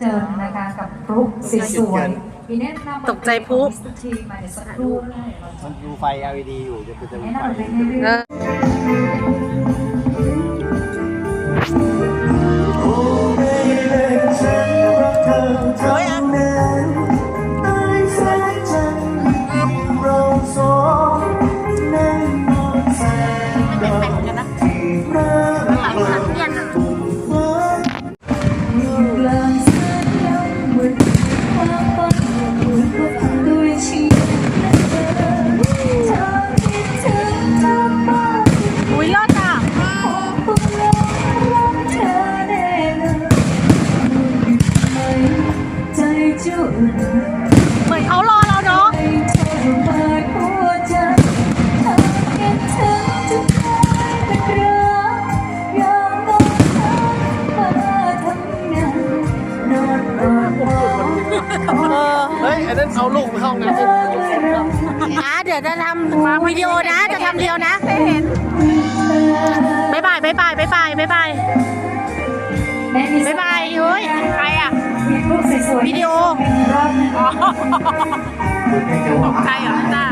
เจอนะคะกับพลุสวยๆทีนี้นำตกใจพลุมิสเตอร์ทีมาเดี๋ยวสักครู่ให้เราจะมันดูไฟ LED อยู่จะเป็นจะมีแนะไฟ เหมือนเขารอเราเนาะให้เธอเปิดหัวใจหากคิดถึงจะกลายเป็นรักยอมต้องทำมาทำงานนอนรอขอเออเฮ้ยอันนั้นเอาลูกไปเข้าห้องน้ำเธอด้วยรักอะเดี๋ยวจะทำวิดีโอนะ จะทำเดียวนะให้เห็นบ๊ายบายบ๊ายบายบ๊ายบายบ๊ายบายแม่มีบ๊ายบายเฮ้ยใค รอะมีรูปสวยๆวิดีโออีกรอบหนึงตกใจเหรอจ้า